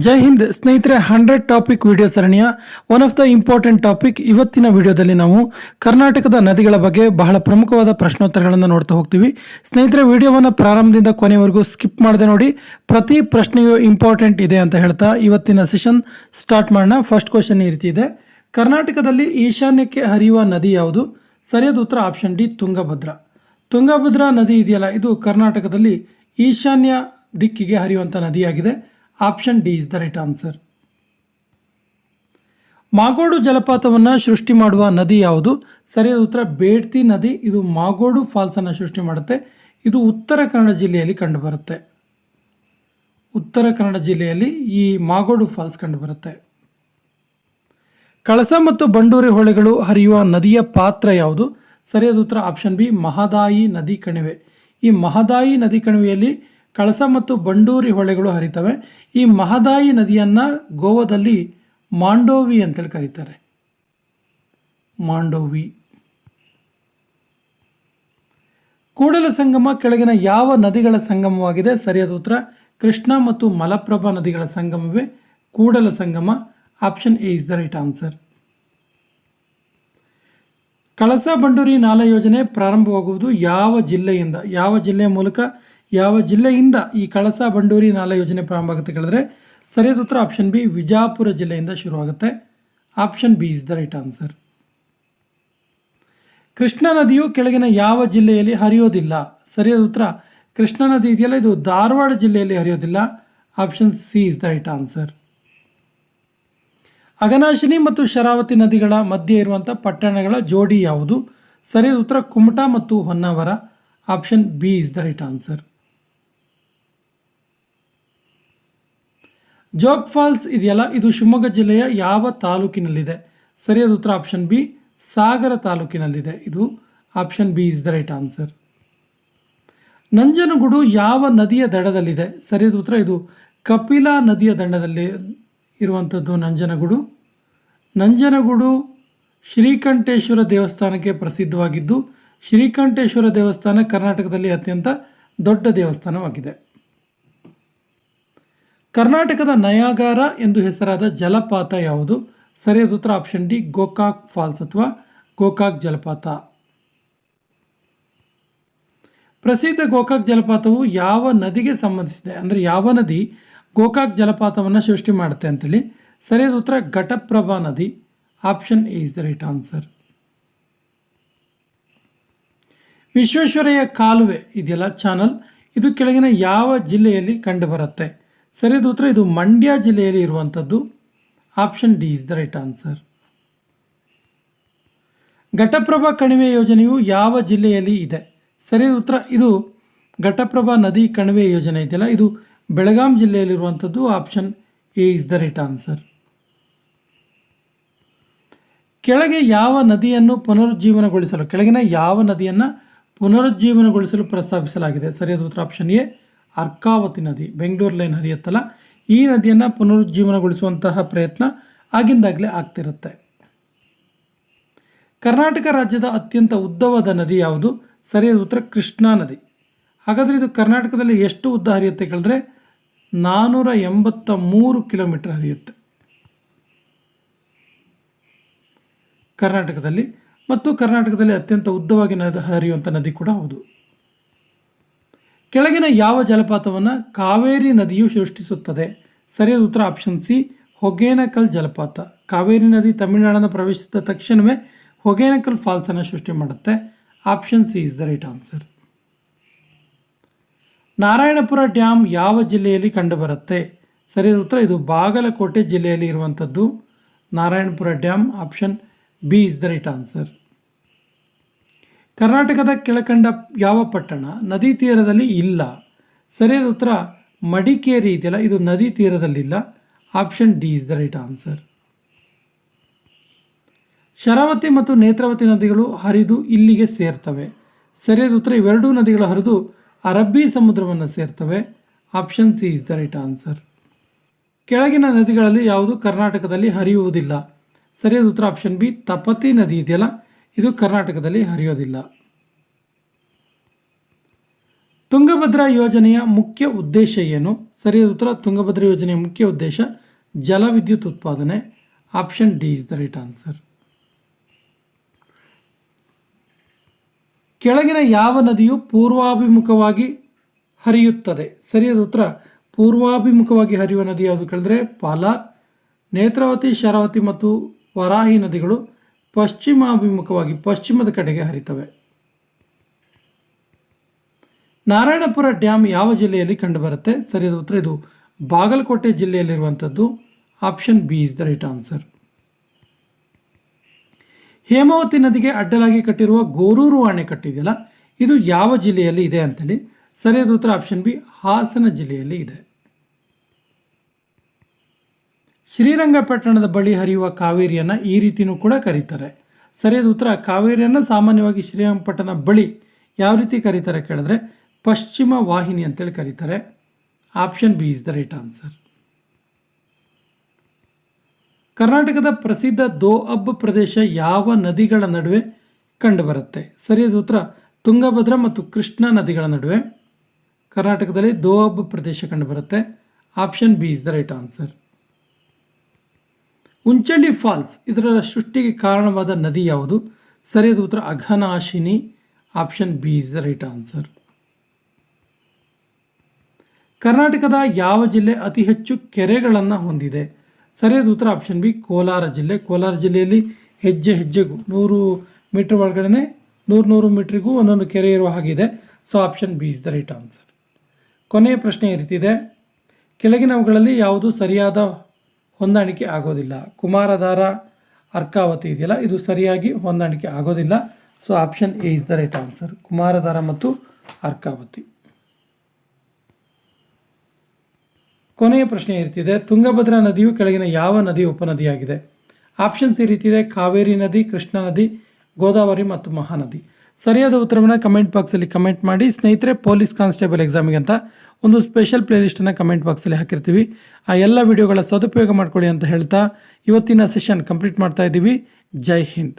ಜೈ ಹಿಂದ್, ಸ್ನೇಹಿತರೆ, hundred topic video ಸರಣಿಯ one of the important topic. ಇವತ್ತಿನ ವಿಡಿಯೋದಲ್ಲಿ ನಾವು ಕರ್ನಾಟಕದ ನದಿಗಳ ಬಗ್ಗೆ ಬಹಳ ಪ್ರಮುಖವಾದ ಪ್ರಶ್ನೋತ್ತರಗಳನ್ನು ನೋಡ್ತಾ ಹೋಗ್ತೀವಿ. ಸ್ನೇಹಿತರೆ, ವಿಡಿಯೋವನ್ನು ಪ್ರಾರಂಭದಿಂದ ಕೊನೆವರೆಗೂ ಸ್ಕಿಪ್ ಮಾಡದೆ ನೋಡಿ. ಪ್ರತಿ ಪ್ರಶ್ನೆಯು ಇಂಪಾರ್ಟೆಂಟ್ ಇದೆ ಅಂತ ಹೇಳ್ತಾ ಇವತ್ತಿನ ಸೆಷನ್ ಸ್ಟಾರ್ಟ್ ಮಾಡೋಣ. ಫಸ್ಟ್ ಕ್ವಶನ್ ಈ ರೀತಿ ಇದೆ. ಕರ್ನಾಟಕದಲ್ಲಿ ಈಶಾನ್ಯಕ್ಕೆ ಹರಿಯುವ ನದಿ ಯಾವುದು? ಸರಿಯಾದ ಉತ್ತರ ಆಪ್ಷನ್ ಡಿ, ತುಂಗಭದ್ರಾ. ತುಂಗಭದ್ರಾ ನದಿ ಇದೆಯಲ್ಲ, ಇದು ಕರ್ನಾಟಕದಲ್ಲಿ ಈಶಾನ್ಯ ದಿಕ್ಕಿಗೆ ಹರಿಯುವಂಥ ನದಿಯಾಗಿದೆ. Option D is the right answer Magod ಜಲಪಾತವನ್ನು ಸೃಷ್ಟಿ ಮಾಡುವ ನದಿ ಯಾವುದು? ಸರಿಯಾದ ಉತ್ತರ ಬೇಡ್ತಿ ನದಿ. ಇದು ಮಾಗೋಡು ಫಾಲ್ಸನ್ನು ಸೃಷ್ಟಿ ಮಾಡುತ್ತೆ. ಇದು ಉತ್ತರ ಕನ್ನಡ ಜಿಲ್ಲೆಯಲ್ಲಿ ಕಂಡುಬರುತ್ತೆ. ಉತ್ತರ ಕನ್ನಡ ಜಿಲ್ಲೆಯಲ್ಲಿ ಈ ಮಾಗೋಡು ಫಾಲ್ಸ್ ಕಂಡುಬರುತ್ತೆ. ಕಳಸ ಮತ್ತು ಬಂಡೂರಿ ಹೊಳೆಗಳು ಹರಿಯುವ ನದಿಯ ಪಾತ್ರ ಯಾವುದು? ಸರಿಯಾದ ಉತ್ತರ ಆಪ್ಷನ್ ಬಿ ಮಹದಾಯಿ ನದಿ ಕಣಿವೆ. ಈ ಮಹದಾಯಿ ನದಿ ಕಣಿವೆಯಲ್ಲಿ ಕಳಸ ಮತ್ತು ಬಂಡೂರಿ ಹೊಳೆಗಳು ಹರಿತವೆ. ಈ ಮಹದಾಯಿ ನದಿಯನ್ನು ಗೋವಾದಲ್ಲಿ ಮಾಂಡೋವಿ ಅಂತೇಳಿ ಕರೀತಾರೆ. ಮಾಂಡೋವಿ. ಕೂಡಲ ಸಂಗಮ ಕೆಳಗಿನ ಯಾವ ನದಿಗಳ ಸಂಗಮವಾಗಿದೆ? ಸರಿಯಾದ ಉತ್ತರ, ಕೃಷ್ಣ ಮತ್ತು ಮಲಪ್ರಭಾ ನದಿಗಳ ಸಂಗಮವೇ. Kudala Sangama, option A is the right answer. Kalasa Banduri Nala ಯೋಜನೆ ಪ್ರಾರಂಭವಾಗುವುದು ಯಾವ ಜಿಲ್ಲೆಯಿಂದ? ಯಾವ ಜಿಲ್ಲೆಯ ಮೂಲಕ? ಯಾವ ಜಿಲ್ಲೆಯಿಂದ ಈ ಕಳಸ ಬಂಡೂರಿ ನಾಲಾ ಯೋಜನೆ ಪ್ರಾರಂಭ ಆಗುತ್ತೆ ಕೇಳಿದ್ರೆ, ಸರಿಯಾದ ಉತ್ತರ ಆಪ್ಷನ್ ಬಿ ವಿಜಾಪುರ ಜಿಲ್ಲೆಯಿಂದ ಶುರುವಾಗುತ್ತೆ option B is the right answer Krishna ನದಿಯು ಕೆಳಗಿನ ಯಾವ ಜಿಲ್ಲೆಯಲ್ಲಿ ಹರಿಯೋದಿಲ್ಲ? ಸರಿಯಾದ ಉತ್ತರ, ಕೃಷ್ಣಾ ನದಿ ಇದೆಯಲ್ಲ, ಇದು ಧಾರವಾಡ ಜಿಲ್ಲೆಯಲ್ಲಿ ಹರಿಯೋದಿಲ್ಲ. Option C is the right answer Aghanashini ಮತ್ತು ಶರಾವತಿ ನದಿಗಳ ಮಧ್ಯೆ ಇರುವಂಥ ಪಟ್ಟಣಗಳ ಜೋಡಿ ಯಾವುದು? ಸರಿಯಾದ ಉತ್ತರ ಕುಮಟಾ ಮತ್ತು Honnavar. Option B is the right answer Jog falls ಇದೆಯಲ್ಲ, ಇದು ಶಿವಮೊಗ್ಗ ಜಿಲ್ಲೆಯ ಯಾವ ತಾಲೂಕಿನಲ್ಲಿದೆ? ಸರಿಯಾದ ಉತ್ತರ ಆಪ್ಷನ್ ಬಿ ಸಾಗರ ತಾಲೂಕಿನಲ್ಲಿದೆ. ಇದು option B is the right answer Nanjangud ಯಾವ ನದಿಯ ದಡದಲ್ಲಿದೆ? ಸರಿಯಾದ ಉತ್ತರ, ಇದು ಕಪಿಲಾ ನದಿಯ ದಂಡದಲ್ಲಿ ಇರುವಂಥದ್ದು ನಂಜನಗೂಡು. ನಂಜನಗೂಡು ಶ್ರೀಕಂಠೇಶ್ವರ ದೇವಸ್ಥಾನಕ್ಕೆ ಪ್ರಸಿದ್ಧವಾಗಿದ್ದು, ಶ್ರೀಕಂಠೇಶ್ವರ ದೇವಸ್ಥಾನ ಕರ್ನಾಟಕದಲ್ಲಿ ಅತ್ಯಂತ ದೊಡ್ಡ ದೇವಸ್ಥಾನವಾಗಿದೆ. ಕರ್ನಾಟಕದ ನಯಾಗಾರ ಎಂದು ಹೆಸರಾದ ಜಲಪಾತ ಯಾವುದು? ಸರಿಯಾದ ಉತ್ತರ ಆಪ್ಷನ್ ಡಿ, ಗೋಕಾಕ್ ಫಾಲ್ಸ್ ಅಥವಾ ಗೋಕಾಕ್ ಜಲಪಾತ. ಪ್ರಸಿದ್ಧ ಗೋಕಾಕ್ ಜಲಪಾತವು ಯಾವ ನದಿಗೆ ಸಂಬಂಧಿಸಿದೆ? ಅಂದರೆ ಯಾವ ನದಿ ಗೋಕಾಕ್ ಜಲಪಾತವನ್ನು ಸೃಷ್ಟಿ ಮಾಡುತ್ತೆ ಅಂತೇಳಿ. ಸರಿಯಾದ ಉತ್ತರ ಘಟಪ್ರಭಾ ನದಿ. Option A is the right answer. Visvesvaraya ಕಾಲುವೆ ಇದೆಯಲ್ಲ ಚಾನಲ್. ಇದು ಕೆಳಗಿನ ಯಾವ ಜಿಲ್ಲೆಯಲ್ಲಿ ಕಂಡುಬರುತ್ತೆ? ಸರಿಯಾದ ಉತ್ತರ, ಇದು ಮಂಡ್ಯ ಜಿಲ್ಲೆಯಲ್ಲಿ ಇರುವಂಥದ್ದು. Option D is the right answer Ghataprabha ಕಣಿವೆ ಯೋಜನೆಯು ಯಾವ ಜಿಲ್ಲೆಯಲ್ಲಿ ಇದೆ? ಸರಿಯಾದ ಉತ್ತರ, ಇದು ಘಟಪ್ರಭಾ ನದಿ ಕಣಿವೆ ಯೋಜನೆ ಇದೆಯಲ್ಲ, ಇದು Belgaum ಜಿಲ್ಲೆಯಲ್ಲಿರುವಂಥದ್ದು option A is the right answer ಕೆಳಗೆ ಯಾವ ನದಿಯನ್ನು ಪುನರುಜ್ಜೀವನಗೊಳಿಸಲು, ಕೆಳಗಿನ ಯಾವ ನದಿಯನ್ನು ಪುನರುಜ್ಜೀವನಗೊಳಿಸಲು ಪ್ರಸ್ತಾಪಿಸಲಾಗಿದೆ? ಸರಿಯಾದ ಉತ್ತರ ಆಪ್ಷನ್ ಎ ಅರ್ಕಾವತಿ ನದಿ, ಬೆಂಗಳೂರು ಲೈನ್ ಹರಿಯುತ್ತಲ್ಲ, ಈ ನದಿಯನ್ನು ಪುನರುಜ್ಜೀವನಗೊಳಿಸುವಂತಹ ಪ್ರಯತ್ನ ಆಗಿಂದಾಗಲೇ ಆಗ್ತಿರುತ್ತೆ. ಕರ್ನಾಟಕ ರಾಜ್ಯದ ಅತ್ಯಂತ ಉದ್ದವಾದ ನದಿ ಯಾವುದು? ಸರಿಯಾದ ಉತ್ತರ ಕೃಷ್ಣಾ ನದಿ. ಹಾಗಾದರೆ ಇದು ಕರ್ನಾಟಕದಲ್ಲಿ ಎಷ್ಟು ಉದ್ದ ಹರಿಯುತ್ತೆ ಕೇಳಿದ್ರೆ ನಾನ್ನೂರ ಎಂಬತ್ತ ಮೂರು ಕಿಲೋಮೀಟರ್ ಹರಿಯುತ್ತೆ. ಕರ್ನಾಟಕದಲ್ಲಿ. ಮತ್ತು ಕರ್ನಾಟಕದಲ್ಲಿ ಅತ್ಯಂತ ಉದ್ದವಾಗಿ ನದಿ ಹರಿಯುವಂಥ ನದಿ ಕೂಡ ಹೌದು. ಕೆಳಗಿನ ಯಾವ ಜಲಪಾತವನ್ನು ಕಾವೇರಿ ನದಿಯು ಸೃಷ್ಟಿಸುತ್ತದೆ? ಸರಿಯಾದ ಉತ್ತರ ಆಪ್ಷನ್ ಸಿ ಹೊಗೇನಕಲ್ ಜಲಪಾತ. ಕಾವೇರಿ ನದಿ ತಮಿಳುನಾಡನ್ನು ಪ್ರವೇಶಿಸಿದ ತಕ್ಷಣವೇ ಹೊಗೇನಕಲ್ ಫಾಲ್ಸನ್ನು ಸೃಷ್ಟಿ ಮಾಡುತ್ತೆ. Option C is the right answer Narayanapura dam ಯಾವ ಜಿಲ್ಲೆಯಲ್ಲಿ ಕಂಡುಬರುತ್ತೆ? ಸರಿಯಾದ ಉತ್ತರ, ಇದು ಬಾಗಲಕೋಟೆ ಜಿಲ್ಲೆಯಲ್ಲಿ ಇರುವಂಥದ್ದು Narayanapura dam option B is the right answer ಕರ್ನಾಟಕದ ಕೆಳಕಂಡ ಯಾವ ಪಟ್ಟಣ? ನದಿ ತೀರದಲ್ಲಿ ಇಲ್ಲ. ಸರಿಯಾದ ಉತ್ತರ ಮಡಿಕೇರಿ ಇದೆಯಲ್ಲ, ಇದು ನದಿ ತೀರದಲ್ಲಿಲ್ಲ. Option D is the right answer Sharavati ಮತ್ತು ನೇತ್ರಾವತಿ ನದಿಗಳು ಹರಿದು ಇಲ್ಲಿಗೆ ಸೇರ್ತವೆ. ಸರಿಯಾದ ಉತ್ತರ ಇವೆರಡೂ ನದಿಗಳು ಹರಿದು ಅರಬ್ಬಿ ಸಮುದ್ರವನ್ನು ಸೇರ್ತವೆ. Option C is the right answer ಕೆಳಗಿನ ನದಿಗಳಲ್ಲಿ ಯಾವುದು ಕರ್ನಾಟಕದಲ್ಲಿ ಹರಿಯುವುದಿಲ್ಲ. ಸರಿಯಾದ ಉತ್ತರ ಆಪ್ಷನ್ ಬಿ ತಪತಿ ನದಿ ಇದೆಯಲ್ಲ ಇದು ಕರ್ನಾಟಕದಲ್ಲಿ ಹರಿಯೋದಿಲ್ಲ. ತುಂಗಭದ್ರಾ ಯೋಜನೆಯ ಮುಖ್ಯ ಉದ್ದೇಶ ಏನು? ಸರಿಯಾದ ಉತ್ತರ. ತುಂಗಭದ್ರಾ ಯೋಜನೆಯ ಮುಖ್ಯ ಉದ್ದೇಶ ಜಲವಿದ್ಯುತ್ ಉತ್ಪಾದನೆ. Option D is the right answer ಕೆಳಗಿನ ಯಾವ ನದಿಯು ಪೂರ್ವಾಭಿಮುಖವಾಗಿ ಹರಿಯುತ್ತದೆ? ಸರಿಯಾದ ಉತ್ತರ. ಪೂರ್ವಾಭಿಮುಖವಾಗಿ ಹರಿಯುವ ನದಿ ಯಾವುದು ಕೇಳಿದ್ರೆ? ಪಾಲಾರ್ ನೇತ್ರಾವತಿ, ಶರಾವತಿ ಮತ್ತು ವರಾಹಿ ನದಿಗಳು. ಪಶ್ಚಿಮಾಭಿಮುಖವಾಗಿ ಪಶ್ಚಿಮದ ಕಡೆಗೆ ಹರಿತವೆ. ನಾರಾಯಣಪುರ ಡ್ಯಾಮ್ ಯಾವ ಜಿಲ್ಲೆಯಲ್ಲಿ ಕಂಡುಬರುತ್ತೆ? ಸರಿಯಾದ ಉತ್ತರ. ಇದು Bagalkote ಜಿಲ್ಲೆಯಲ್ಲಿರುವಂಥದ್ದು. Option B is the right answer. Hemavati ನದಿಗೆ ಅಡ್ಡಲಾಗಿ ಕಟ್ಟಿರುವ ಗೋರೂರು ಅಣೆಕಟ್ಟಿದೆಯಲ್ಲ ಇದು ಯಾವ ಜಿಲ್ಲೆಯಲ್ಲಿ ಇದೆ ಅಂತೇಳಿ? ಸರಿಯಾದ ಉತ್ತರ. ಆಪ್ಷನ್ ಬಿ ಹಾಸನ ಜಿಲ್ಲೆಯಲ್ಲಿ ಇದೆ. ಶ್ರೀರಂಗಪಟ್ಟಣದ ಬಳಿ ಹರಿಯುವ ಕಾವೇರಿಯನ್ನು ಈ ರೀತಿಯೂ ಕೂಡ ಕರೀತಾರೆ. ಸರಿಯಾದ ಉತ್ತರ. ಕಾವೇರಿಯನ್ನು ಸಾಮಾನ್ಯವಾಗಿ ಶ್ರೀರಂಗಪಟ್ಟಣ ಬಳಿ ಯಾವ ರೀತಿ ಕರೀತಾರೆ ಕೇಳಿದ್ರೆ ಪಶ್ಚಿಮ ವಾಹಿನಿ ಅಂತೇಳಿ ಕರೀತಾರೆ. Option B is the right answer. ಕರ್ನಾಟಕದ ಪ್ರಸಿದ್ಧ ದೋ ಅಬ್ ಪ್ರದೇಶ ಯಾವ ನದಿಗಳ ನಡುವೆ ಕಂಡುಬರುತ್ತೆ? ಸರಿಯಾದ ಉತ್ತರ. ತುಂಗಭದ್ರಾ ಮತ್ತು ಕೃಷ್ಣಾ ನದಿಗಳ ನಡುವೆ. ಕರ್ನಾಟಕದಲ್ಲಿ ದೋ ಅಬ್ ಪ್ರದೇಶ ಕಂಡುಬರುತ್ತೆ. Option B is the right answer. Unchalli falls ಇದರ ಸೃಷ್ಟಿಗೆ ಕಾರಣವಾದ ನದಿ ಯಾವುದು? ಸರಿಯಾದ ಉತ್ತರ Aghanashini, option B is the right answer. ಕರ್ನಾಟಕದ ಯಾವ ಜಿಲ್ಲೆ ಅತಿ ಹೆಚ್ಚು ಕೆರೆಗಳನ್ನು ಹೊಂದಿದೆ? ಸರಿಯಾದ ಉತ್ತರ ಆಪ್ಷನ್ ಬಿ ಕೋಲಾರ ಜಿಲ್ಲೆ. ಕೋಲಾರ ಜಿಲ್ಲೆಯಲ್ಲಿ ಹೆಜ್ಜೆ ಹೆಜ್ಜೆಗೂ ನೂರು ಮೀಟರ್ ಒಳಗಡೆ ನೂರು ನೂರು ಮೀಟ್ರಿಗೂ ಒಂದೊಂದು ಕೆರೆ ಇರುವ ಹಾಗಿದೆ so option B is the right answer ಕೊನೆಯ ಪ್ರಶ್ನೆ ಈ ರೀತಿ ಇದೆ. ಕೆಳಗಿನವುಗಳಲ್ಲಿ ಯಾವುದು ಸರಿಯಾದ ಹೊಂದಾಣಿಕೆ ಆಗೋದಿಲ್ಲ. ಕುಮಾರಧಾರ ಅರ್ಕಾವತಿ ಇದೆಯಲ್ಲ, ಇದು ಸರಿಯಾಗಿ ಹೊಂದಾಣಿಕೆ ಆಗೋದಿಲ್ಲ. So option A is the right answer Kumaradhara ಮತ್ತು ಅರ್ಕಾವತಿ. ಕೊನೆಯ ಪ್ರಶ್ನೆ ಇರ್ತಿದೆ. ರೀತಿದೆ ತುಂಗಭದ್ರಾ ನದಿಯು ಕೆಳಗಿನ ಯಾವ ನದಿ ಉಪನದಿಯಾಗಿದೆ? ಆಪ್ಷನ್ಸ್ ಈ ರೀತಿದೆ. ಕಾವೇರಿ ನದಿ, ಕೃಷ್ಣಾ ನದಿ, ಗೋದಾವರಿ ಮತ್ತು ಮಹಾನದಿ. ಸರಿಯಾದ ಉತ್ತರವನ್ನು ಕಮೆಂಟ್ ಬಾಕ್ಸಲ್ಲಿ ಕಮೆಂಟ್ ಮಾಡಿ. ಸ್ನೇಹಿತರೆ ಪೊಲೀಸ್ ಕಾನ್ಸ್ಟೇಬಲ್ ಎಕ್ಸಾಮಿಗೆ ಅಂತ ಒಂದು ಸ್ಪೆಷಲ್ ಪ್ಲೇಲಿಸ್ಟನ್ನು ಕಮೆಂಟ್ ಬಾಕ್ಸಲ್ಲಿ ಹಾಕಿರ್ತೀವಿ. ಆ ಎಲ್ಲ ವಿಡಿಯೋಗಳ ಸದುಪಯೋಗ ಮಾಡ್ಕೊಳ್ಳಿ ಅಂತ ಹೇಳ್ತಾ ಇವತ್ತಿನ ಸೆಷನ್ ಕಂಪ್ಲೀಟ್ ಮಾಡ್ತಾ ಇದ್ದೀವಿ. ಜೈ ಹಿಂದ್.